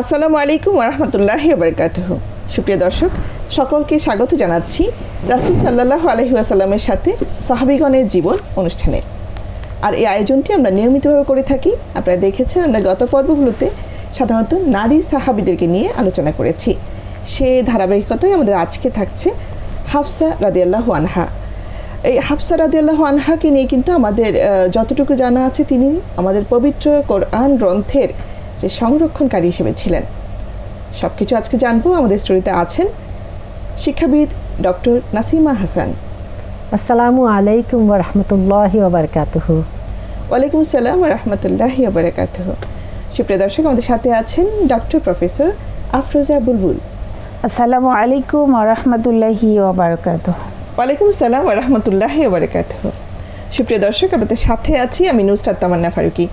আসসালামু আলাইকুম রহমতুল্লাহ বারকাতহ সুপ্রিয় দর্শক, সকলকে স্বাগত জানাচ্ছি রাসুল সাল্লাহ আলহি আসাল্লামের সাথে সাহাবিগণের জীবন অনুষ্ঠানে। আর এই আয়োজনটি আমরা নিয়মিতভাবে করে থাকি। আপনারা দেখেছেন, আমরা গত পর্বগুলোতে সাধারণত নারী সাহাবিদেরকে নিয়ে আলোচনা করেছি। সে ধারাবাহিকতায় আমাদের আজকে থাকছে হাফসা রাদিয়াল্লাহ আনহা। এই হাফসা রাদিয়াল্লাহ আনহাকে নিয়ে কিন্তু আমাদের যতটুকু জানা আছে তিনি আমাদের পবিত্র কোরআন গ্রন্থের যে সংরক্ষণকারী হিসেবে ছিলেন। সব কিছু আজকে জানব আমাদের স্টোরিতে আছেন শিক্ষাবিদ ডক্টর নাসিমা হাসান। আসসালামু আলাইকুম রহমতুল্লাহ ওবরকাতুহু ওয়ালাইকুম আসসালাম রহমতুল্লাহ বারাকাত সুপ্রিয় দর্শক আমাদের সাথে আছেন ডক্টর প্রফেসর আফরোজা বুলবুল। আসসালামু আলাইকুম রহমতুল্লাহি ওবরকাত ওয়ালাইকুম আসসালাম রহমতুল্লাহ বারাকাত সুপ্রিয় দর্শক আমাদের সাথে আছি আমি নুসরাত তামান্না ফারুকি।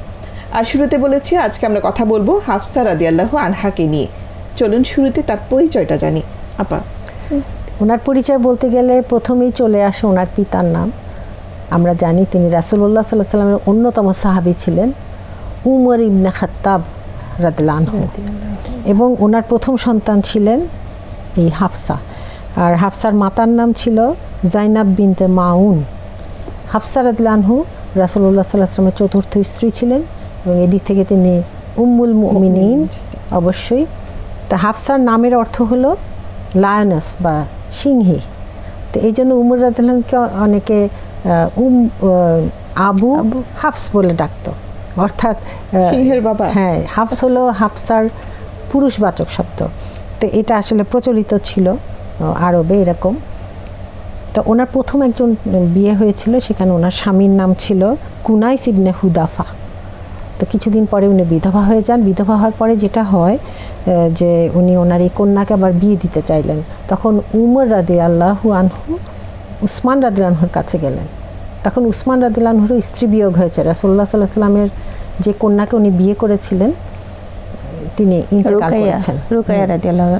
আর শুরুতে বলেছি, আজকে আমরা কথা বলব হাফসা রাদিয়াল্লাহ আনহাকে নিয়ে। চলুন শুরুতে তার পরিচয়টা জানি। আপা। ওনার পরিচয় বলতে গেলে প্রথমেই চলে আসে ওনার পিতার নাম। আমরা জানি তিনি রাসুল্লাহ সাল্লাহ সাল্লামের অন্যতম সাহাবী ছিলেন উমর ইবনে খাত্তাব রাদলানহু এবং ওনার প্রথম সন্তান ছিলেন এই হাফসা। আর হাফসার মাতার নাম ছিল জাইনাব বিনতে মাউন। হাফসা রাদলানহু রাসুল্লাহ সাল্লাহ সাল্লামের চতুর্থ স্ত্রী ছিলেন। এবং এদিক থেকে তিনি উম্মুল মুমিনিন অবশ্যই। তা হাফসার নামের অর্থ হলো লায়নেস বা সিংহী। তো এই জন্য উমর রাদুল্লাহকে অনেকে উম আবু হাফস বলে ডাকতো। অর্থাৎ সিংহের বাবা? হ্যাঁ হাফস হলো হাফসার পুরুষবাচক শব্দ। তো এটা আসলে প্রচলিত ছিল আরবে এরকম। তো ওনার প্রথম একজন বিয়ে হয়েছিল সেখানে ওনার স্বামীর নাম ছিল কুনাইস ইবনে হুদাফা। তো কিছুদিন পরে উনি বিধবা হয়ে যান। বিধবা হওয়ার পরে যেটা হয় যে উনি ওনার এই কন্যাকে আবার বিয়ে দিতে চাইলেন। তখন উমর রাদি আল্লাহু আনহু উসমান রাদি আনহুর কাছে গেলেন। তখন উসমান রাদি আনহুর স্ত্রী বিয়োগ হয়েছে। রাসোল্লা সাল্লাহ সাল্লামের যে কন্যাকে উনি বিয়ে করেছিলেন তিনি ইন্তেকাল করেছেন। রুকাইয়া রাদিয়াল্লাহু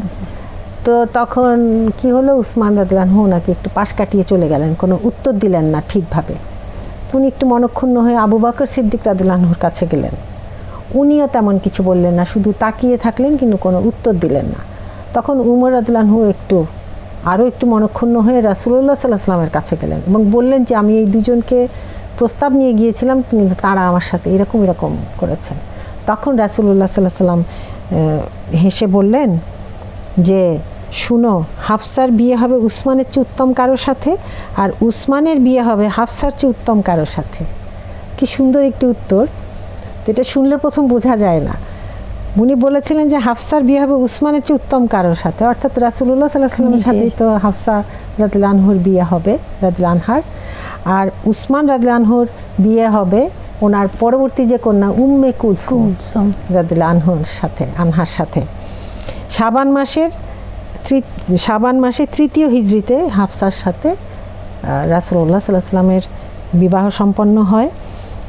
তো তখন কি হলো? উসমান রাদিয়ানহু ওনাকে একটু পাশ কাটিয়ে চলে গেলেন। কোনো উত্তর দিলেন না ঠিকভাবে। উনি একটু মনক্ষুণ্ণ হয়ে আবু বকর সিদ্দিক রাদিয়ানহুর কাছে গেলেন। উনিও তেমন কিছু বললেন না, শুধু তাকিয়ে থাকলেন কিন্তু কোনো উত্তর দিলেন না। তখন উমর রাদিয়ানহু একটু, আরও একটু মনক্ষুণ্ণ হয়ে রাসুল্লাহ সাল্লাহ সাল্লামের কাছে গেলেন এবং বললেন যে, আমি এই দুজনকে প্রস্তাব নিয়ে গিয়েছিলাম, কিন্তু তারা আমার সাথে এরকম এরকম করেছেন। তখন রাসুল্লাহ সাল্লাহ সাল্লাম হেসে বললেন যে শুনো হাফসার বিয়ে হবে উসমানের চেয়ে উত্তম কারোর সাথে আর উসমানের বিয়ে হবে হাফসার চেয়ে উত্তম কারোর সাথে। কি সুন্দর একটি উত্তর। তো এটা শুনলে প্রথম বোঝা যায় না। উনি বলেছিলেন যে হাফসার বিয়ে হবে উসমানের চেয়ে উত্তম কারোর সাথে। অর্থাৎ রাসুল্লাহ সাল্লাহ সাল্লামের সাথেই তো হাফসা রাদিল আনহুর বিয়ে হবে রাদিল আনহার। আর উসমান রাদিল আনহুর বিয়ে হবে ওনার পরবর্তী যে কন্যা উম্মে কুলসুম কুলসুম। রাদিল আনহুর সাথে আনহার সাথে। শাবান মাসের শাবান মাসে তৃতীয় হিজড়িতে হাফসার সাথে রাসুল্লাহ সাল্লাহ সাল্লামের বিবাহ সম্পন্ন হয়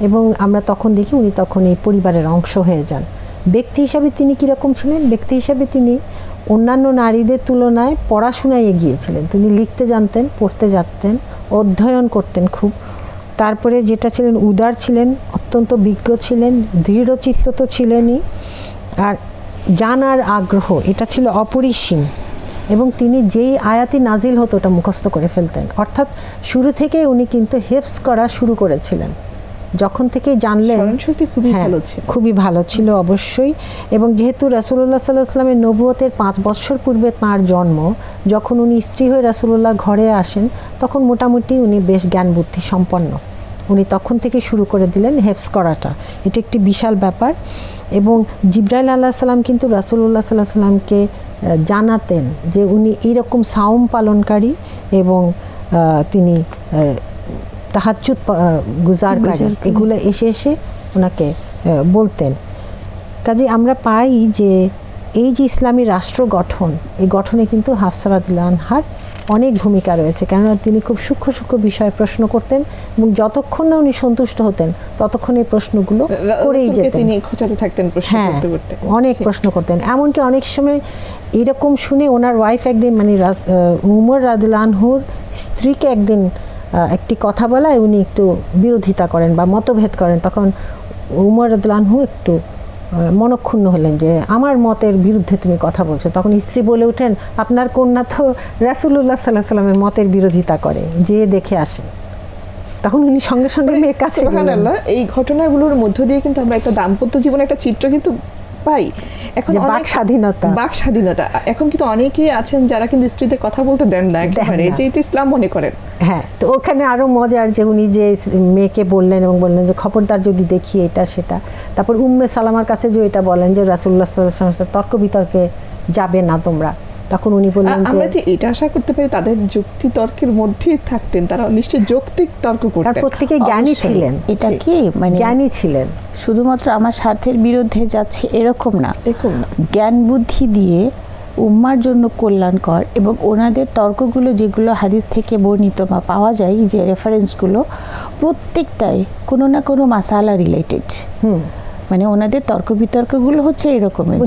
এবং আমরা তখন দেখি উনি তখন এই পরিবারের অংশ হয়ে যান। ব্যক্তি হিসাবে তিনি কীরকম ছিলেন? ব্যক্তি হিসাবে তিনি অন্যান্য নারীদের তুলনায় পড়াশোনায় এগিয়েছিলেন। তিনি লিখতে জানতেন, পড়তে জানতেন, অধ্যয়ন করতেন খুব। তারপরে যেটা ছিলেন, উদার ছিলেন, অত্যন্ত বিজ্ঞ ছিলেন, দৃঢ়চিত্ত তো ছিলেনই। আর জানার আগ্রহ, এটা ছিল অপরিসীম। এবং তিনি যেই আয়াতি নাজিল হতো ওটা মুখস্থ করে ফেলতেন। অর্থাৎ শুরু থেকে উনি কিন্তু হেফস করা শুরু করেছিলেন। যখন থেকে জানলেন খুবই হ্যাঁ, ভালো ছিল। খুবই ভালো ছিল অবশ্যই। এবং যেহেতু রাসুল্লাহ সাল্লাহ সাল্লামের নবুয়তের পাঁচ বছর পূর্বে তাঁর জন্ম যখন উনি স্ত্রী হয়ে রাসুল্লাহ ঘরে আসেন তখন মোটামুটি উনি বেশ জ্ঞান বুদ্ধি সম্পন্ন উনি তখন থেকে শুরু করে দিলেন হেফস করাটা। এটি একটি বিশাল ব্যাপার এবং জিব্রাইল আল্লাহ সাল্লাম কিন্তু রাসুল্লাহ সাল্লাহ সাল্লামকে জানাতেন যে উনি এইরকম সাওম পালনকারী এবং তিনি গুজারকারী। গুজারকারী। এগুলো এসে এসে ওনাকে বলতেন। কাজে আমরা পাই যে এই যে ইসলামী রাষ্ট্র গঠন এই গঠনে কিন্তু হাফসারাদুল্লাহ আনহার অনেক ভূমিকা রয়েছে। কেননা তিনি খুব সূক্ষ্ম সূক্ষ্ম বিষয়ে প্রশ্ন করতেন এবং যতক্ষণ না উনি সন্তুষ্ট হতেন ততক্ষণ এই প্রশ্নগুলো করেই যেতেন। তিনি খোঁচাতে থাকতেন হ্যাঁ অনেক প্রশ্ন করতেন। এমনকি অনেক সময় এরকম শুনে ওনার ওয়াইফ একদিন মানে উমর রাদিল আনহুর স্ত্রীকে একদিন একটি কথা বলায় উনি একটু বিরোধিতা করেন বা মতভেদ করেন। তখন উমর রাদিল আনহু একটু মনক্ষুণ্ণ হলেন যে আমার মতের বিরুদ্ধে তুমি কথা বলছো তখন স্ত্রী বলে উঠেন আপনার কন্যা তো রাসুল্লাহ সাল্লাহ সাল্লামের মতের বিরোধিতা করে যে দেখে আসে তখন উনি সঙ্গে সঙ্গে মেয়ের কাছে। এই ঘটনাগুলোর মধ্য দিয়ে কিন্তু আমরা একটা দাম্পত্য জীবনে একটা চিত্র কিন্তু পাই। এখন বাক স্বাধীনতা। বাক স্বাধীনতা এখন কিন্তু অনেকেই আছেন যারা কিন্তু স্ত্রীদের কথা বলতে দেন না একেবারে। যে ইসলাম মনে করেন। হ্যাঁ তো ওখানে আরও মজার যে উনি যে মেয়েকে বললেন এবং বললেন যে খবরদার যদি দেখি এটা সেটা। তারপর উম্মে সালামার কাছে যে এটা বলেন যে রাসুল্লাহ সাল্লাহ তর্ক বিতর্কে যাবে না তোমরা। তখন উনি বললেন যে আমরা যে এটা আশা করতে পারি তাদের যুক্তি তর্কের মধ্যেই থাকতেন তারা নিশ্চয়ই যৌক্তিক তর্ক করতেন। তার প্রত্যেকে জ্ঞানী ছিলেন। এটা কি? মানে জ্ঞানী ছিলেন। শুধুমাত্র আমার স্বার্থের বিরুদ্ধে যাচ্ছে এরকম না। এরকম না। জ্ঞান বুদ্ধি দিয়ে উম্মার জন্য কল্যাণকর এবং ওনাদের তর্কগুলো যেগুলো হাদিস থেকে বর্ণিত বা পাওয়া যায় যে রেফারেন্সগুলো প্রত্যেকটাই কোনো না কোনো মাসালা রিলেটেড হুম। মানে ওনাদের তর্ক বিতর্কগুলো হচ্ছে এরকমের।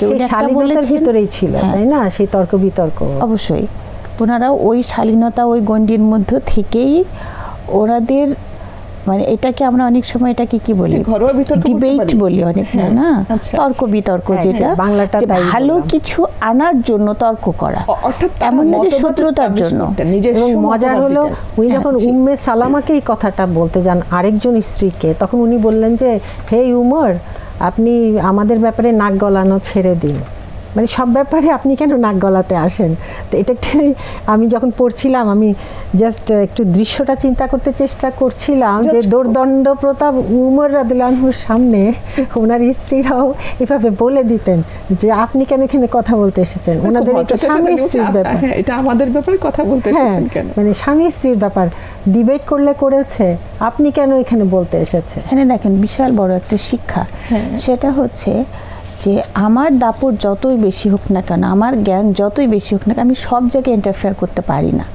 ভিতরেই ছিল হ্যাঁ, তাই না? সেই তর্ক বিতর্ক অবশ্যই। ওনারা ওই শালীনতা ওই গণ্ডির মধ্যে থেকেই ওনাদের মানে এটাকে আমরা অনেক সময় এটাকে কি বলি? ডিবেট বলি অনেক হ্যাঁ, না? আচ্ছা। তর্ক বিতর্ক হ্যাঁ, যেটা আচ্ছা, ভালো কিছু আনার জন্য তর্ক করা। অর্থাৎ এমন না যে শত্রুতার জন্য। এবং মজার হলো উনি যখন। উম্মে সালামাকে এই কথাটা বলতে যান আরেকজন স্ত্রীকে তখন উনি বললেন যে হে উমর আপনি আমাদের ব্যাপারে নাক গলানো ছেড়ে দিন। মানে সব ব্যাপারে আপনি কেন নাক গলাতে আসেন? তো এটা একটু আমি যখন পড়ছিলাম আমি জাস্ট একটু দৃশ্যটা চিন্তা করতে চেষ্টা করছিলাম যে দোর্দণ্ড প্রতাপ উমর রাদিলানহুর সামনে ওনার স্ত্রীরাও এভাবে বলে দিতেন যে আপনি কেন এখানে কথা বলতে এসেছেন? ওনাদের সাথে স্বামী স্ত্রীর ব্যাপার। হ্যাঁ, এটা আমাদের ব্যাপারে কথা বলতে হ্যাঁ এসেছেন কেন? মানে স্বামী স্ত্রীর ব্যাপার। ডিবেট করলে করেছে আপনি কেন এখানে বলতে এসেছে এখানে দেখেন বিশাল বড় একটা শিক্ষা। হ্যাঁ। সেটা হচ্ছে যে আমার দাপট যতই বেশি হোক না কেন, আমার জ্ঞান যতই বেশি হোক না কেন, আমি সব জায়গায় ইন্টারফেয়ার করতে পারি না।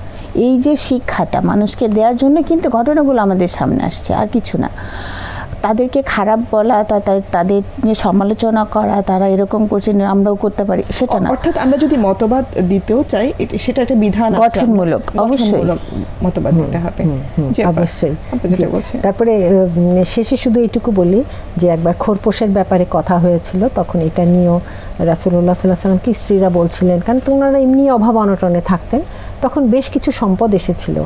এই যে শিক্ষাটা মানুষকে দেওয়ার জন্য কিন্তু ঘটনাগুলো আমাদের সামনে আসছে, আর কিছু না। তাদেরকে খারাপ বলা তাদের নিয়ে সমালোচনা করা তারা এরকম করছে আমরাও করতে পারি সেটা না। অর্থাৎ আমরা যদি মতবাদ দিতেও চাই এটি- সেটা একটা বিধান গঠনমূলক, অবশ্যই। মতবাদ দিতে হবে। অবশ্যই। তারপরে শেষে শুধু এইটুকু বলি যে একবার খোরপোশের ব্যাপারে কথা হয়েছিল তখন এটা নিয়েও রাসুল্লাহ সাল্লাহ সাল্লামকে স্ত্রীরা বলছিলেন কারণ তো ওনারা এমনি অভাব অনটনে থাকতেন তখন বেশ কিছু সম্পদ এসেছিল।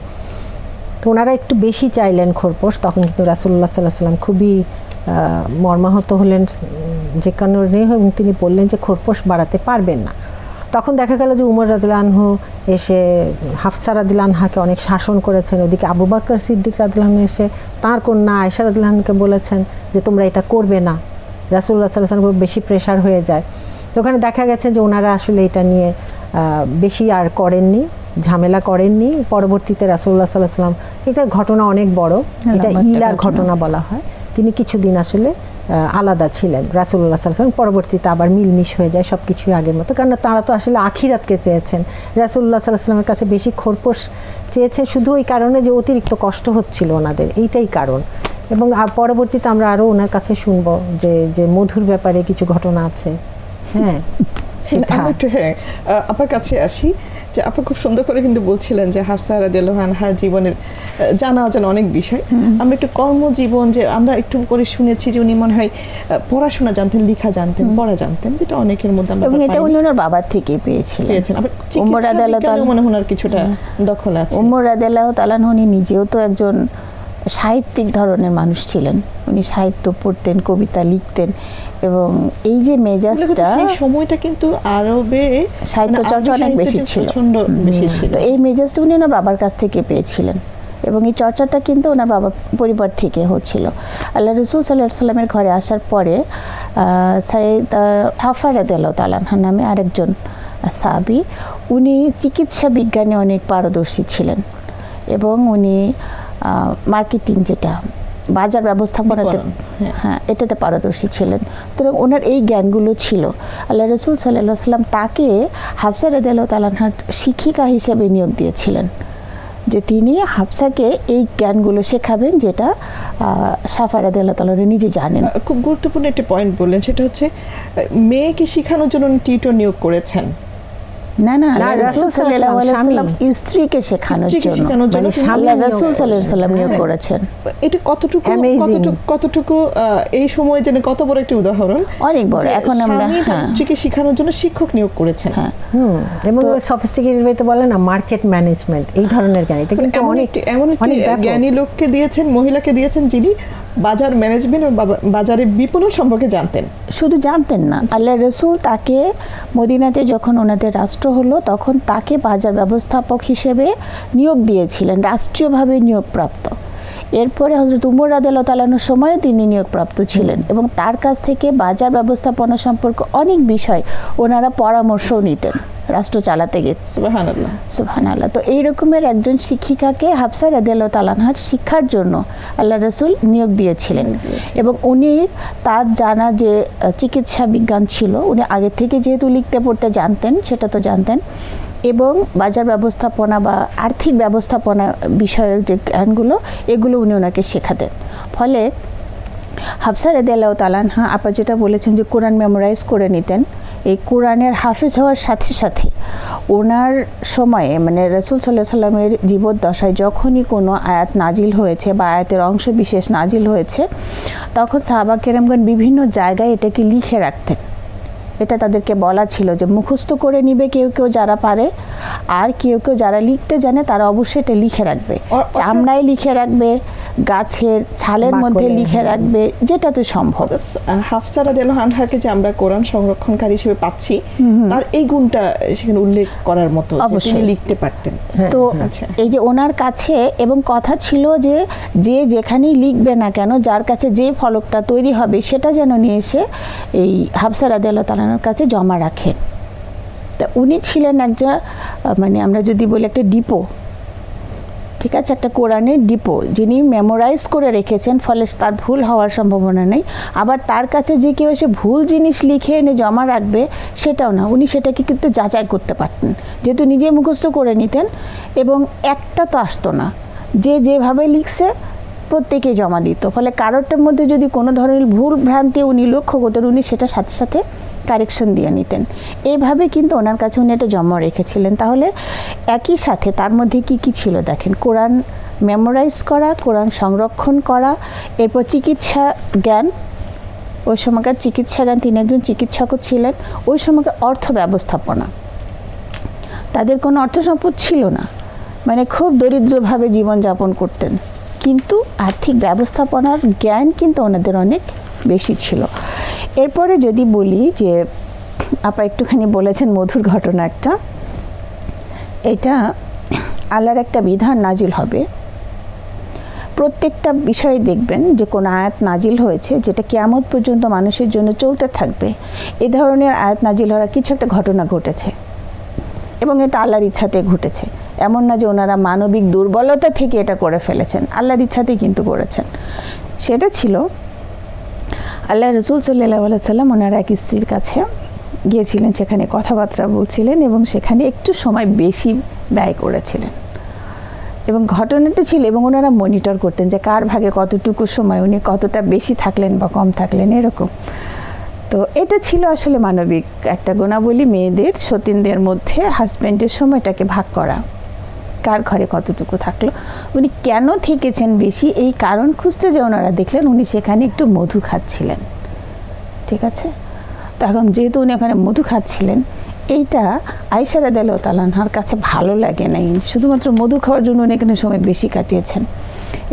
তো ওনারা একটু বেশি চাইলেন খোরপোশ, তখন কিন্তু রাসুল্লাহ সাল্লাহ সাল্লাম খুবই মর্মাহত হলেন, যে কারণে এবং তিনি বললেন যে খোরপোশ বাড়াতে পারবেন না। তখন দেখা গেল যে উমর রাদিলানহু এসে হাফসা রাদিলানহাকে অনেক শাসন করেছেন, ওদিকে আবু বাকর সিদ্দিক রাদিলানহু এসে তাঁর কন্যা আয়সা রাদিলানকে বলেছেন যে তোমরা এটা করবে না। রাসুল্লাহ সাল্লাহ বেশি প্রেশার হয়ে যায়। তো ওখানে দেখা গেছে যে ওনারা আসলে এটা নিয়ে বেশি আর করেননি। ঝামেলা করেননি। পরবর্তীতে রাসুল্লাহ সাল্লাহ সাল্লাম এটা ঘটনা অনেক বড়। এটা ইলার ঘটনা। বলা হয়। তিনি কিছুদিন আসলে আলাদা ছিলেন রাসুল্লাহ সাল্লাম পরবর্তীতে আবার মিলমিশ হয়ে যায় সব কিছুই আগের মতো। কারণ তারা তো আসলে আখিরাতকে চেয়েছেন। রাসুল্লাহ সাল্লামের কাছে বেশি খোরপোশ চেয়েছে শুধু ওই কারণে যে অতিরিক্ত কষ্ট হচ্ছিল ওনাদের। এইটাই কারণ। এবং পরবর্তীতে আমরা আরও ওনার কাছে শুনব যে যে মধুর ব্যাপারে কিছু ঘটনা আছে। হ্যাঁ। আমরা একটু হ্যাঁ কাছে আসি যে খুব সুন্দর করে কিন্তু বলছিলেন যে হাফসা জীবনের জানা অজানা অনেক বিষয়। আমরা একটু কর্মজীবন যে আমরা একটু করে শুনেছি যে উনি মনে হয় পড়াশোনা জানতেন লেখা জানতেন পড়া জানতেন যেটা অনেকের মধ্যে আমরা এবং এটা উনি ওনার বাবার থেকে পেয়েছিলেন। পেয়েছেন উমর রাদিয়াল্লাহু তাআলা- মনে ওনার কিছুটা দখল আছে। উমর রাদেলাহ তালানহনি নিজেও তো একজন সাহিত্যিক ধরনের মানুষ ছিলেন। উনি সাহিত্য পড়তেন কবিতা লিখতেন এবং এই যে মেজাজটা সেই সময়টা কিন্তু আরবে সাহিত্য মানে চর্চা অনেক বেশি ছিল। বেশি ছিল। তো এই মেজাজটা উনি ওনার বাবার কাছ থেকে পেয়েছিলেন এবং এই চর্চাটা কিন্তু ওনার বাবার পরিবার থেকে হচ্ছিল। আল্লাহ রসুল সাল্লাহ সাল্লামের ঘরে আসার পরে সাইদ হাফা রাদেলাহ তালানহা নামে আরেকজন সাবি উনি চিকিৎসা বিজ্ঞানে অনেক পারদর্শী ছিলেন এবং উনি মার্কেটিং যেটা বাজার ব্যবস্থাপনাতে হ্যাঁ। হ্যাঁ এটাতে পারদর্শী ছিলেন। সুতরাং ওনার এই জ্ঞানগুলো ছিল। আল্লাহ রসুল সাল্লাহ সাল্লাম তাকে হাফসা রেদাল তালানহার শিক্ষিকা হিসেবে নিয়োগ দিয়েছিলেন। যে তিনি হাফসাকে এই জ্ঞানগুলো শেখাবেন যেটা সাফা রেদাল তালান নিজে জানেন। খুব গুরুত্বপূর্ণ একটি পয়েন্ট বললেন সেটা হচ্ছে মেয়েকে শেখানোর জন্য টিউটর নিয়োগ করেছেন। না না রাসূল সাল্লাল্লাহু আলাইহি। স্ত্রীকে শেখানোর জন্য মানে রাসূল সাল্লাল্লাহু আলাইহি হ্যাঁ। করেছেন এটা কতটুকু কতটুকু কতটুকু এই সময় যেন কত বড় একটি উদাহরণ অনেক বড়। এখন আমরা- স্বামী তার হ্যাঁ। স্ত্রীকে শেখানোর জন্য শিক্ষক নিয়োগ করেছেন হ্যাঁ হুম এবং সফিস্টিকেটেড ওয়েতে বলে না মার্কেট ম্যানেজমেন্ট এই ধরনের জ্ঞান এটা মানে কিন্তু এমন অনেক একটি এমন একটি অনেক জ্ঞানী লোককে দিয়েছেন মহিলাকে দিয়েছেন যিনি বাজার ম্যানেজমেন্ট বাজারে বিপণন সম্পর্কে জানতেন। শুধু জানতেন না, আল্লাহ রসুল তাকে মদিনাতে যখন ওনাদের রাষ্ট্র হলো, তখন তাকে বাজার ব্যবস্থাপক হিসেবে নিয়োগ দিয়েছিলেন, রাষ্ট্রীয়ভাবে নিয়োগপ্রাপ্ত। এরপরে হজরত উমর রাদেল তালানোর সময়ও তিনি নিয়োগপ্রাপ্ত ছিলেন এবং তার কাছ থেকে বাজার ব্যবস্থাপনা সম্পর্কে অনেক বিষয় ওনারা পরামর্শও নিতেন রাষ্ট্র চালাতে সুবহানাল্লাহ। সুবহান আল্লাহ তো এই রকমের একজন শিক্ষিকাকে হাফসা রাদিয়াল তালানহার শিক্ষার জন্য আল্লাহ রসুল নিয়োগ দিয়েছিলেন এবং উনি তার জানা যে চিকিৎসা বিজ্ঞান ছিল উনি আগে থেকে যেহেতু লিখতে পড়তে জানতেন সেটা তো জানতেন এবং বাজার ব্যবস্থাপনা বা আর্থিক ব্যবস্থাপনা বিষয়ক যে জ্ঞানগুলো, এগুলো উনি ওনাকে শেখাতেন। ফলে হাফসা রেদিয়াল্লাহ তালানহা আপা যেটা বলেছেন যে কোরআন মেমোরাইজ করে নিতেন, এই কোরআনের হাফিজ হওয়ার সাথে সাথে ওনার সময়ে মানে রসুল সাল্লাহ সাল্লামের জীবদ্দশায় যখনই কোনো আয়াত নাজিল হয়েছে বা আয়াতের অংশ বিশেষ নাজিল হয়েছে, তখন সাহাবা কেরামগণ বিভিন্ন জায়গায় এটাকে লিখে রাখতেন। এটা তাদেরকে বলা ছিল যে মুখস্থ করে নিবে কেউ কেউ যারা পারে আর কেউ কেউ যারা লিখতে জানে তারা অবশ্যই এটা লিখে রাখবে চামড়ায় লিখে রাখবে গাছের ছালের মধ্যে লিখে হ্যাঁ। রাখবে যেটাতে সম্ভব অর্থাৎ, আহ, হাফসা রাদিয়াল্লাহু আনহাকে যে আমরা কোরআন সংরক্ষণকারী হিসেবে পাচ্ছি তার এই গুণটা সেখানে উল্লেখ করার মতো তিনি অবশ্যই। লিখতে পারতেন তো আচ্ছা। এই যে ওনার কাছে এবং কথা ছিল যে যে যেখানেই লিখবে না কেন যার কাছে যে ফলকটা তৈরি হবে সেটা যেন নিয়ে এসে এই হাফসা রাদিয়াল্লাহ তালানোর কাছে জমা রাখেন। তা উনি ছিলেন একটা মানে আমরা যদি বলি একটা ডিপো, ঠিক আছে? একটা কোরআনের ডিপো, যিনি মেমোরাইজ করে রেখেছেন, ফলে তার ভুল হওয়ার সম্ভাবনা নেই। আবার তার কাছে যে কেউ এসে ভুল জিনিস লিখে এনে জমা রাখবে, সেটাও না। উনি সেটাকে কিন্তু যাচাই করতে পারতেন। যেহেতু নিজে মুখস্থ করে নিতেন, এবং একটা তো আসতো না। যে যেভাবে লিখছে প্রত্যেকে জমা দিত। ফলে কারোরটার মধ্যে যদি কোনো ধরনের ভুল ভ্রান্তি উনি লক্ষ্য করতেন, উনি সেটা সাথে সাথে কারেকশন দিয়ে নিতেন। এইভাবে কিন্তু ওনার কাছে উনি এটা জমা রেখেছিলেন। তাহলে একই সাথে তার মধ্যে কি কি ছিল দেখেন? কোরআন মেমোরাইজ করা, কোরআন সংরক্ষণ করা, এরপর চিকিৎসা জ্ঞান। ওই সময়কার চিকিৎসা জ্ঞান, তিনি একজন চিকিৎসকও ছিলেন। ওই সময়কার অর্থ ব্যবস্থাপনা। তাদের কোনো অর্থ সম্পদ ছিল না। মানে খুব দরিদ্রভাবে জীবনযাপন করতেন। কিন্তু আর্থিক ব্যবস্থাপনার জ্ঞান কিন্তু ওনাদের অনেক বেশি ছিল। এরপরে যদি বলি যে আপা একটুখানি বলেছেন মধুর ঘটনা একটা, এটা আল্লাহর একটা বিধান নাজিল হবে। প্রত্যেকটা বিষয়ে দেখবেন যে কোনো আয়াত নাজিল হয়েছে যেটা কেয়ামত পর্যন্ত মানুষের জন্য চলতে থাকবে, এ ধরনের আয়াত নাজিল হওয়ার কিছু একটা ঘটনা ঘটেছে এবং এটা আল্লাহর ইচ্ছাতে ঘটেছে। এমন না যে ওনারা মানবিক দুর্বলতা থেকে এটা করে ফেলেছেন, আল্লাহর ইচ্ছাতেই কিন্তু করেছেন। সেটা ছিল আল্লাহ রসুল সাল্লাহ সাল্লাম ওনার এক স্ত্রীর কাছে গিয়েছিলেন, সেখানে কথাবার্তা বলছিলেন এবং সেখানে একটু সময় বেশি ব্যয় করেছিলেন। এবং ঘটনাটা ছিল এবং ওনারা মনিটর করতেন যে কার ভাগে কতটুকু সময়, উনি কতটা বেশি থাকলেন বা কম থাকলেন, এরকম। তো এটা ছিল আসলে মানবিক একটা গুণাবলী মেয়েদের, সতীনদের মধ্যে হাজব্যান্ডের সময়টাকে ভাগ করা। কার ঘরে কতটুকু থাকল? উনি কেন থেকেছেন বেশি? এই কারণ খুঁজতে যে ওনারা দেখলেন, উনি সেখানে একটু মধু খাচ্ছিলেন। ঠিক আছে? তখন যেহেতু উনি ওখানে মধু খাচ্ছিলেন, এইটা আইসারা দেল তালানহার কাছে ভালো লাগে নাই। শুধুমাত্র মধু খাওয়ার জন্য উনি এখানে সময় বেশি কাটিয়েছেন।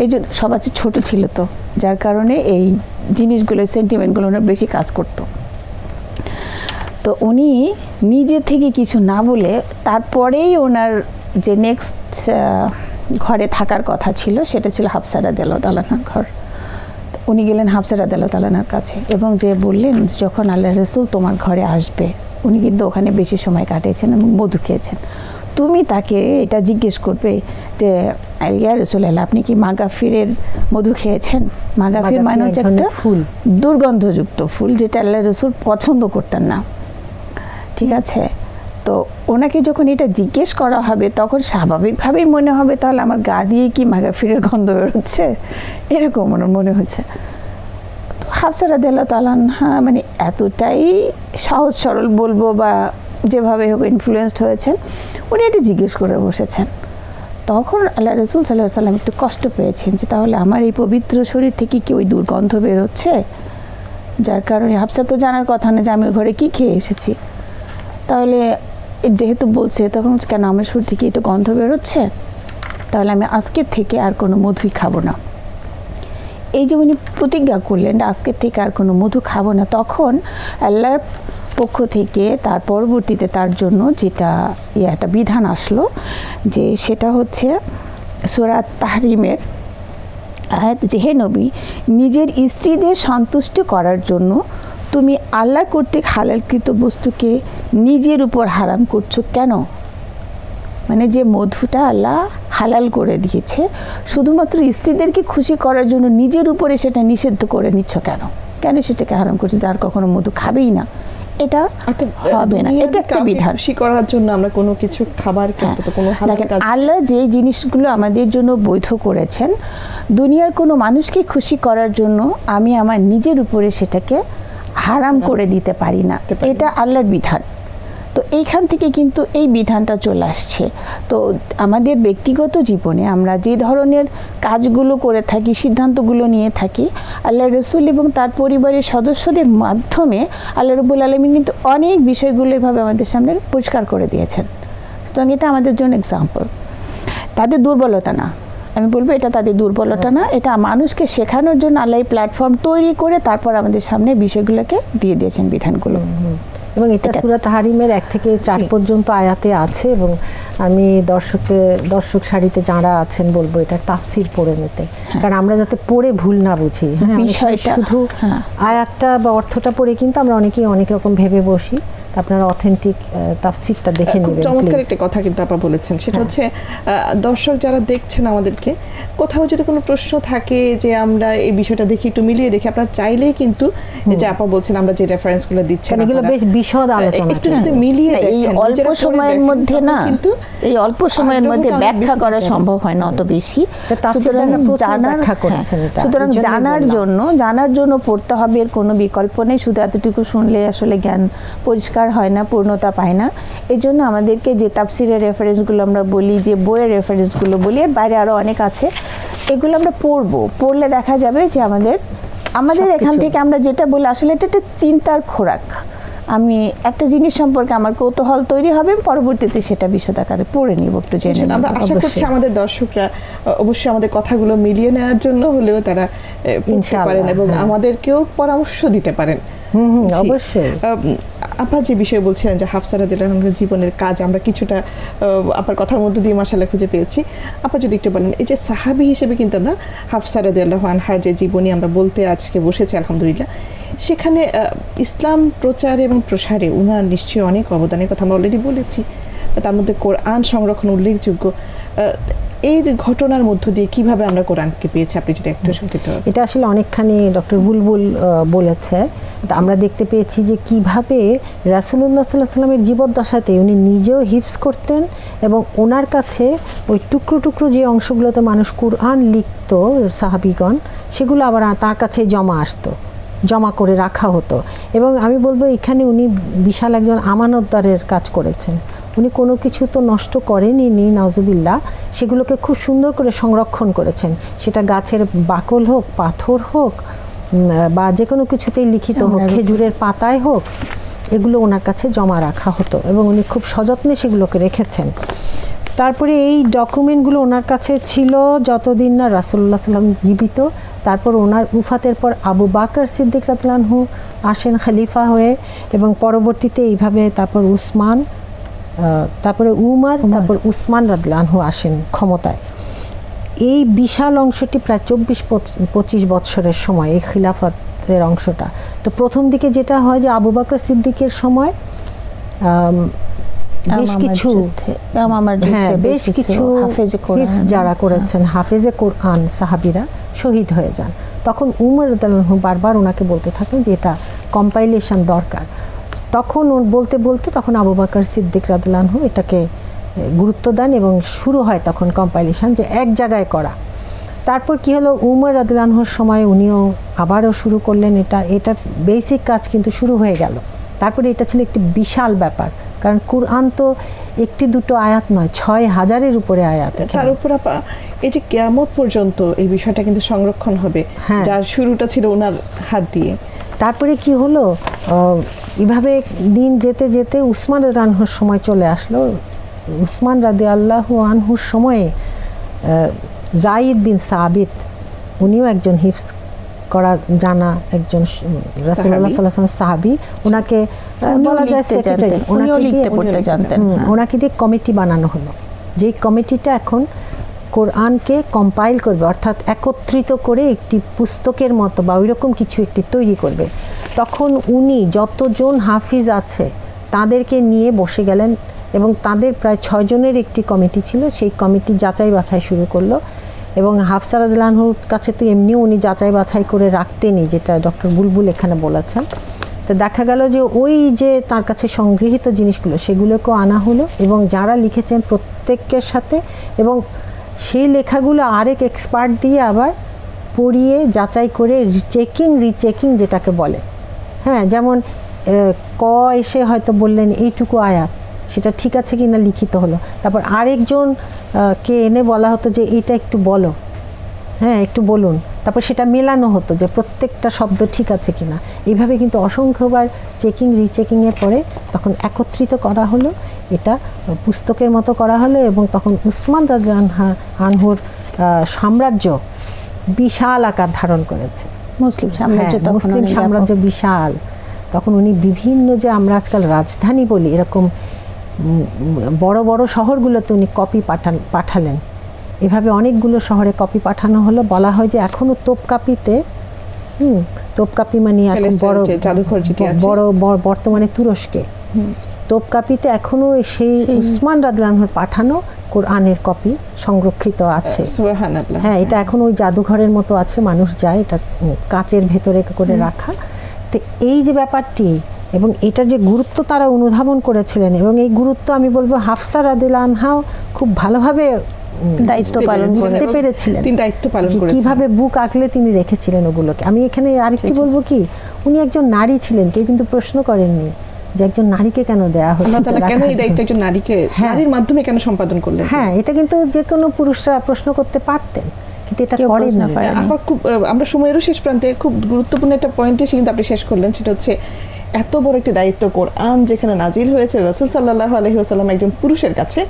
এই জন্য সবার চেয়ে ছোটো ছিল তো। যার কারণে এই জিনিসগুলো সেন্টিমেন্টগুলো ওনার বেশি কাজ করতো। তো উনি নিজে থেকে কিছু না বলে তারপরেই ওনার যে নেক্সট ঘরে থাকার কথা ছিল সেটা ছিল হাফসারা দেল তালানার ঘর উনি গেলেন হাফসারা দেল তালানার কাছে এবং যে বললেন যখন আল্লাহ রসুল তোমার ঘরে আসবে উনি কিন্তু ওখানে বেশি সময় কাটিয়েছেন এবং মধু খেয়েছেন। তুমি তাকে এটা জিজ্ঞেস করবে যে ইয়া রসুল্লাহ আপনি কি মাগাফিরের মধু খেয়েছেন? মাগাফির মাগাফির মানে হচ্ছে একটা ফুল। দুর্গন্ধযুক্ত ফুল যেটা আল্লাহ রসুল পছন্দ করতেন না। ঠিক আছে? তো ওনাকে যখন এটা জিজ্ঞেস করা হবে, তখন স্বাভাবিকভাবেই মনে হবে, তাহলে আমার গা দিয়ে কি মাগাফিরের গন্ধ বেরোচ্ছে? এরকম ওনার মনে হচ্ছে। তো হাফসারা দেল্লা তালান হ্যাঁ মানে এতটাই সহজ সরল বলব বা যেভাবে হোক ইনফ্লুয়েসড হয়েছেন, উনি এটা জিজ্ঞেস করে বসেছেন। তখন আল্লাহ রসুল সাল্লাহ সাল্লাম একটু কষ্ট পেয়েছেন যে, তাহলে আমার এই পবিত্র শরীর থেকে কি ওই দুর্গন্ধ বেরোচ্ছে? যার কারণে হাফসা তো জানার কথা না যে, আমি ওই ঘরে কী খেয়ে এসেছি? তাহলে যেহেতু বলছে, তখন কেন আমার শরীর থেকে একটু গন্ধ বেরোচ্ছে? তাহলে আমি আজকের থেকে আর কোনো মধুই খাব না। এই যে উনি প্রতিজ্ঞা করলেন আজকের থেকে আর কোনো মধু খাব না, তখন আল্লাহর পক্ষ থেকে তার পরবর্তীতে তার জন্য যেটা ইয়ে একটা বিধান আসলো যে সেটা হচ্ছে সোরাত তাহরিমের আয়াত যে, হে নবী, নিজের স্ত্রীদের সন্তুষ্ট করার জন্য তুমি আল্লাহ কর্তৃক হালালকৃত বস্তুকে নিজের উপর হারাম করছ কেন? মানে যে মধুটা আল্লাহ হালাল করে দিয়েছে শুধুমাত্র স্ত্রীদেরকে খুশি করার জন্য নিজের উপরে সেটা নিষিদ্ধ করে নিচ্ছ কেন? কেন সেটাকে হারাম করছ? যার কখনো মধু খাবেই না। এটা হবে না। এটা একটা বিধান। করার জন্য আমরা কোনো কিছু খাবার কিন্তু কোনো কাজ আল্লাহ যে জিনিসগুলো আমাদের জন্য বৈধ করেছেন দুনিয়ার কোনো মানুষকে খুশি করার জন্য আমি আমার নিজের উপরে সেটাকে হারাম করে দিতে পারি না। এটা আল্লাহর বিধান। তো এইখান থেকে কিন্তু এই বিধানটা চলে আসছে। তো আমাদের ব্যক্তিগত জীবনে আমরা যে ধরনের কাজগুলো করে থাকি সিদ্ধান্তগুলো নিয়ে থাকি আল্লাহ রসুল এবং তার পরিবারের সদস্যদের মাধ্যমে আল্লাহ রবুল আলমিন কিন্তু অনেক বিষয়গুলো এভাবে আমাদের সামনে পরিষ্কার করে দিয়েছেন। সুতরাং এটা আমাদের জন্য এক্সাম্পল তাদের দুর্বলতা না। আমি বলব এটা তাদের দুর্বলতা না এটা মানুষকে শেখানোর জন্য আল্লাহ প্ল্যাটফর্ম তৈরি করে তারপর আমাদের সামনে বিষয়গুলোকে দিয়ে দিয়েছেন বিধানগুলো। এবং এটা সুরাত হারিমের এক থেকে চার পর্যন্ত আয়াতে আছে এবং আমি দর্শকে দর্শক সারিতে যারা আছেন বলব এটা তাফসির পড়ে নিতে। কারণ আমরা যাতে পড়ে ভুল না বুঝি। হ্যাঁ বিষয়টা, শুধু হ্যাঁ। আয়াতটা বা অর্থটা পড়ে কিন্তু আমরা অনেকেই অনেক রকম ভেবে বসি। তা আপনারা অথেন্টিক তাফসিরটা দেখে খুব নেবেন চমৎকার একটা কথা কিন্তু আপা বলেছেন। সেটা হ্যাঁ। হচ্ছে দর্শক যারা দেখছেন আমাদেরকে কোথাও যদি কোনো প্রশ্ন থাকে যে আমরা এই বিষয়টা দেখি একটু মিলিয়ে দেখি আপনারা চাইলেই কিন্তু এই যে আপা বলছেন আমরা যে রেফারেন্সগুলো দিচ্ছেন এগুলো বেশ বিশদ আলোচনা। একটু যদি মিলিয়ে এই অল্প সময়ের মধ্যে না কিন্তু এই অল্প সময়ের মধ্যে ব্যাখ্যা করা সম্ভব হয় না অত বেশি। সুতরাং জানার ব্যাখ্যা হ্যাঁ, করেছেন এটা, সুতরাং জানার জন্য জানার জন্য পড়তে হবে এর কোনো বিকল্প নেই। শুধু এতটুকু শুনলে আসলে জ্ঞান পরিষ্কার হয় না পূর্ণতা পায় না। এই জন্য আমাদেরকে যে তাফসিরের রেফারেন্সগুলো আমরা বলি যে বইয়ের রেফারেন্সগুলো বলি এর বাইরে আরও অনেক আছে। এগুলো আমরা পড়ব। পড়লে দেখা যাবে যে আমাদের আমাদের এখান থেকে আমরা যেটা বলি আসলে এটা একটা চিন্তার খোরাক। আমি একটা জিনিস সম্পর্কে আমার কৌতূহল তৈরি হবে পরবর্তীতে সেটা বিশদ আকারে পড়ে নিব একটু জেনে আমরা আশা করছি আমাদের দর্শকরা অবশ্যই আমাদের কথাগুলো মিলিয়ে নেওয়ার জন্য হলেও তারা পারেন এবং হ্যাঁ। আমাদেরকেও পরামর্শ দিতে পারেন। হুম হুম অবশ্যই। আপা যে বিষয়ে বলছিলেন যে হাফসারা দিলাহর জীবনের কাজ, আমরা কিছুটা আপার কথার মধ্যে দিয়ে মাসালা খুঁজে পেয়েছি। আপা যদি একটু বলেন, এই যে সাহাবি হিসেবে কিন্তু আমরা হাফসারা দিল্লাহ আনহার যে জীবনী আমরা বলতে আজকে বসেছি, আলহামদুলিল্লাহ, সেখানে ইসলাম প্রচার এবং প্রসারে উনার নিশ্চয়ই অনেক অবদানের কথা আমরা অলরেডি বলেছি। তার মধ্যে কোরআন সংরক্ষণ উল্লেখযোগ্য। এই ঘটনার মধ্য দিয়ে কীভাবে আমরা কোরআনকে পেয়েছি আপনি যদি একটু সংক্ষিপ্ত এটা আসলে অনেকখানি ডক্টর বুলবুল বলেছে। তা আমরা দেখতে পেয়েছি যে কীভাবে রাসুলুল্লাহ সাল্লাহ সাল্লামের জীবদ্দশাতে উনি নিজেও হিপস করতেন এবং ওনার কাছে ওই টুকরো টুকরো যে অংশগুলোতে মানুষ কোরআন লিখত সাহাবিগণ সেগুলো আবার তার কাছে জমা আসতো জমা করে রাখা হতো। এবং আমি বলব এখানে উনি বিশাল একজন আমানতদারের কাজ করেছেন। উনি কোনো কিছু তো নষ্ট করেনি নি নাজুবিল্লা সেগুলোকে খুব সুন্দর করে সংরক্ষণ করেছেন। সেটা গাছের বাকল হোক পাথর হোক বা যে কোনো কিছুতেই লিখিত হোক খেজুরের পাতায় হোক এগুলো ওনার কাছে জমা রাখা হতো এবং উনি খুব সযত্নে সেগুলোকে রেখেছেন। তারপরে এই ডকুমেন্টগুলো ওনার কাছে ছিল যতদিন না রাসুল্লাহ সাল্লাম জীবিত। তারপর ওনার উফাতের পর আবু বাকর সিদ্দিক রাতলানহু আসেন খালিফা হয়ে এবং পরবর্তীতে এইভাবে তারপর উসমান তারপরে উমার তারপর উসমান রাদলানহু আসেন ক্ষমতায়। এই বিশাল অংশটি প্রায় চব্বিশ পঁচিশ বৎসরের সময় এই খিলাফতের অংশটা। তো প্রথম দিকে যেটা হয় যে আবু বকর সিদ্দিকের সময় বেশ কিছু হ্যাঁ বেশ কিছু হাফেজে যারা করেছেন হাফেজে কোরআন সাহাবিরা শহীদ হয়ে যান। তখন উমর রাদিয়াল্লাহু বারবার ওনাকে বলতে থাকেন যে এটা কম্পাইলেশন দরকার। তখন বলতে বলতে তখন আবু বাকর সিদ্দিক রাদিয়াল্লাহু এটাকে গুরুত্ব দেন এবং শুরু হয় তখন কম্পাইলেশন যে এক জায়গায় করা। তারপর কি হলো? উমর রাদিয়াল্লাহুর সময় উনিও আবারও শুরু করলেন এটা এটা বেসিক কাজ কিন্তু শুরু হয়ে গেল। তারপরে এটা ছিল একটি বিশাল ব্যাপার কারণ কুরআন তো একটি দুটো আয়াত নয় ছয় হাজারের উপরে আয়াত তার উপর আপা এই যে কেয়ামত পর্যন্ত এই বিষয়টা কিন্তু সংরক্ষণ হবে হ্যাঁ। যার শুরুটা ছিল ওনার হাত দিয়ে। তারপরে কি হলো? এভাবে দিন যেতে যেতে উসমান রানহুর সময় চলে আসলো। উসমান রাদি আল্লাহ আনহুর সময়ে জাইদ বিন সাবিত উনিও একজন হিফস করা জানা একজন রাসুল্লাহ সাল্লাহ সাহাবি। ওনাকে বলা যায় সেক্রেটারি জানতেন, উনিও লিখতে পড়তে জানতেন। হ্যাঁ। ওনাকে দিয়ে কমিটি বানানো হলো। যেই কমিটিটা এখন কোরআনকে কম্পাইল করবে, অর্থাৎ একত্রিত করে একটি পুস্তকের মতো বা ওইরকম কিছু একটি তৈরি করবে। তখন উনি যতজন হাফিজ আছে, তাদেরকে নিয়ে বসে গেলেন এবং তাদের প্রায় ছয়জনের একটি কমিটি ছিল, সেই কমিটি যাচাই বাছাই শুরু করল এবং হাফসারাদুল্লাহুর কাছে তো এমনিও উনি যাচাই বাছাই করে রাখতেনই, যেটা ডক্টর বুলবুল এখানে বলেছেন। তো দেখা গেল যে ওই যে তার কাছে সংগৃহীত জিনিসগুলো, সেগুলোকেও আনা হলো এবং যারা লিখেছেন প্রত্যেকের সাথে এবং সেই লেখাগুলো আরেক এক্সপার্ট দিয়ে আবার পড়িয়ে যাচাই করে চেকিং রিচেকিং যেটাকে বলে। হ্যাঁ যেমন ক এসে হয়তো বললেন, এইটুকু আয়াত, সেটা ঠিক আছে কি না লিখিত হলো? তারপর আরেকজন কে এনে বলা হতো যে এটা একটু বলো। হ্যাঁ একটু বলুন। তারপর সেটা মেলানো হতো যে প্রত্যেকটা শব্দ ঠিক আছে কিনা। এইভাবে কিন্তু অসংখ্যবার চেকিং রিচেকিংয়ের পরে তখন একত্রিত করা হলো। এটা পুস্তকের মতো করা হলো এবং তখন উসমান রাজ আনহুর সাম্রাজ্য বিশাল আকার ধারণ করেছে। মুসলিম সাম্রাজ্য হ্যাঁ, মুসলিম সাম্রাজ্য বিশাল। তখন উনি বিভিন্ন যে আমরা আজকাল রাজধানী বলি এরকম বড় বড় শহরগুলোতে উনি কপি পাঠান পাঠালেন। এভাবে অনেকগুলো শহরে কপি পাঠানো হলো। বলা হয় যে এখনও তোপকাপিতে হুম তোপকাপি মানে এখন বড় জাদুঘর যেটি আছে। বড় বর্তমানে তুরস্কে। তোপকাপিতে এখনও সেই উসমান রাদলানহর পাঠানো কোরআনের কপি সংরক্ষিত আছে। সুবহানাল্লাহ। হ্যাঁ এটা এখন ওই জাদুঘরের মতো আছে মানুষ যায় এটা কাচের ভেতরে করে রাখা। তো এই যে ব্যাপারটি এবং এটার যে গুরুত্ব তারা অনুধাবন করেছিলেন এবং এই গুরুত্ব আমি বলব হাফসা রাদিল আনহাও খুব ভালোভাবে দায়িত্ব পালন বুঝতে পেরেছিলেন তিনি দায়িত্ব পালন করেছেন। কীভাবে বুক আঁকলে তিনি রেখেছিলেন ওগুলোকে। আমি এখানে আরেকটি বলব কি উনি একজন নারী ছিলেন কেউ কিন্তু প্রশ্ন করেননি যে একজন নারীকে কেন দেয়া হচ্ছে কেন এই দায়িত্ব একজন নারীকে হ্যাঁ। নারীর মাধ্যমে কেন সম্পাদন করলেন? হ্যাঁ এটা কিন্তু যে কোনো পুরুষরা প্রশ্ন করতে পারতেন কিন্তু এটা করেন না আবার খুব আমরা সময়েরও শেষ প্রান্তে খুব গুরুত্বপূর্ণ একটা পয়েন্ট এসে কিন্তু আপনি শেষ করলেন সেটা হচ্ছে এত বড় একটি দায়িত্ব কোরআন যেখানে নাজিল হয়েছে রসুল সাল্লাহ আলহি আসাল্লাম একজন পুরুষের কাছে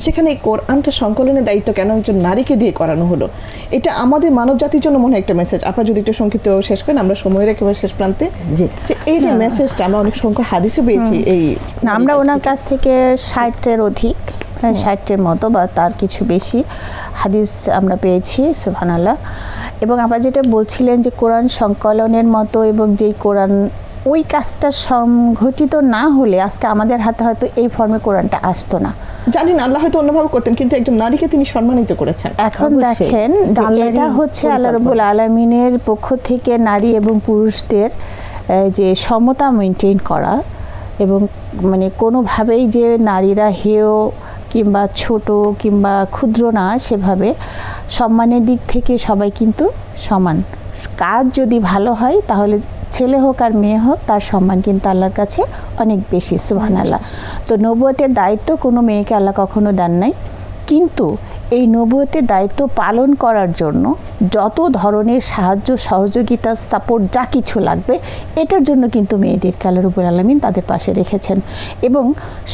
সেখানে এই কোরআনটা সংকলনের দায়িত্ব কেন একজন নারীকে দিয়ে করানো হলো? এটা আমাদের মানব জাতির জন্য মনে হয় একটা মেসেজ আপা যদি একটু সংক্ষিপ্ত শেষ করেন আমরা সময়ের একেবারে শেষ প্রান্তে। জি। যে এই যে মেসেজটা আমরা অনেক সংখ্যক হাদিসও পেয়েছি এই না আমরা ওনার কাছ থেকে ষাটের অধিক হ্যাঁ, ষাটের মতো বা তার কিছু বেশি হাদিস আমরা পেয়েছি সুবহানাল্লাহ। এবং আবার যেটা বলছিলেন যে কোরআন সংকলনের মতো এবং যেই কোরআন ওই কাজটা সংঘটিত না হলে আজকে আমাদের হাতে হয়তো এই ফর্মে কোরআনটা আসতো না। জানি না আল্লাহ হয়তো অন্যভাবে করতেন কিন্তু একজন নারীকে তিনি সম্মানিত করেছেন। এখন দেখেন এটা হচ্ছে আল্লাহ রবুল আলমিনের পক্ষ থেকে নারী এবং পুরুষদের যে সমতা মেনটেন করা এবং মানে কোনোভাবেই যে নারীরা হেয় কিংবা ছোট কিংবা ক্ষুদ্র না সেভাবে সম্মানের দিক থেকে সবাই কিন্তু সমান। কাজ যদি ভালো হয় তাহলে ছেলে হোক আর মেয়ে হোক, তার সম্মান কিন্তু আল্লাহর কাছে অনেক বেশি সুবহান আল্লাহ তো নবুয়তের দায়িত্ব কোনো মেয়েকে আল্লাহ কখনো দেন নাই। কিন্তু এই নবুয়তের দায়িত্ব পালন করার জন্য যত ধরনের সাহায্য, সহযোগিতা সাপোর্ট যা কিছু লাগবে, এটার জন্য কিন্তু মেয়েদেরকে আল্লাহ উপর আলমিন তাদের পাশে রেখেছেন। এবং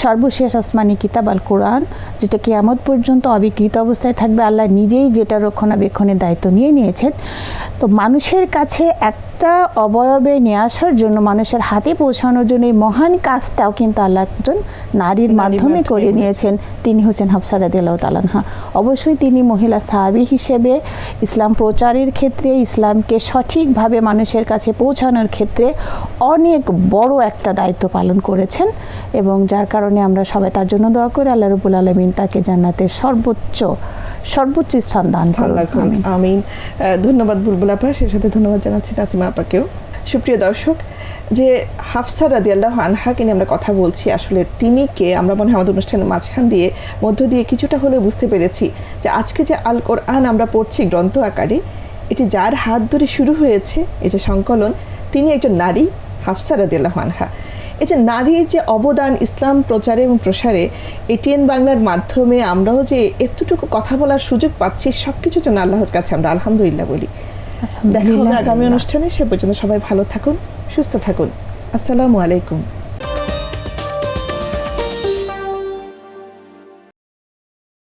সর্বশেষ আসমানি কিতাব আল কোরআন, যেটা কেয়ামত পর্যন্ত অবিকৃত অবস্থায় থাকবে, আল্লাহ নিজেই যেটা রক্ষণাবেক্ষণের দায়িত্ব নিয়ে নিয়েছেন। তো মানুষের কাছে একটা অবয়বে নিয়ে আসার জন্য মানুষের হাতে পৌঁছানোর জন্য এই মহান কাজটাও কিন্তু আল্লাহ একজন নারীর মাধ্যমে করে নিয়েছেন। তিনি হচ্ছেন হাফসা রাদিয়াল্লাহু তাআলাহা অবশ্যই তিনি মহিলা সাহাবী হিসেবে ইসলাম প্রচারের ক্ষেত্রে ইসলামকে সঠিকভাবে মানুষের কাছে পৌঁছানোর ক্ষেত্রে অনেক বড় একটা দায়িত্ব পালন করেছেন এবং যার কারণে আমরা সবাই তার জন্য দোয়া করি। আল্লাহ রবুল আলমিন তাকে জান্নাতের সর্বোচ্চ সর্বোচ্চ স্থান দান করুন। আমিন। ধন্যবাদ বুলবুল আপা সে সাথে ধন্যবাদ জানাচ্ছি নাসিমা আপাকেও। সুপ্রিয় দর্শক যে হাফসা রাদিয়াল্লাহ আনহাকে নিয়ে আমরা কথা বলছি আসলে তিনি কে? আমরা মনে হয় আমাদের অনুষ্ঠানের মাঝখান দিয়ে মধ্য দিয়ে কিছুটা হলেও বুঝতে পেরেছি যে আজকে যে আল কোরআন আমরা পড়ছি গ্রন্থ আকারে এটি যার হাত ধরে শুরু হয়েছে এই যে সংকলন তিনি একজন নারী হাফসা রাদি আল্লাহ আনহা। এই যে নারীর যে অবদান ইসলাম প্রচারে এবং প্রসারে এটিএন বাংলার মাধ্যমে আমরাও যে এতটুকু কথা বলার সুযোগ পাচ্ছি সব কিছুর জন্য আল্লাহর কাছে আমরা আলহামদুলিল্লাহ বলি। দেখা হবে আগামী অনুষ্ঠানে সে পর্যন্ত সবাই ভালো থাকুন সুস্থ থাকুন। আসসালামু আলাইকুম।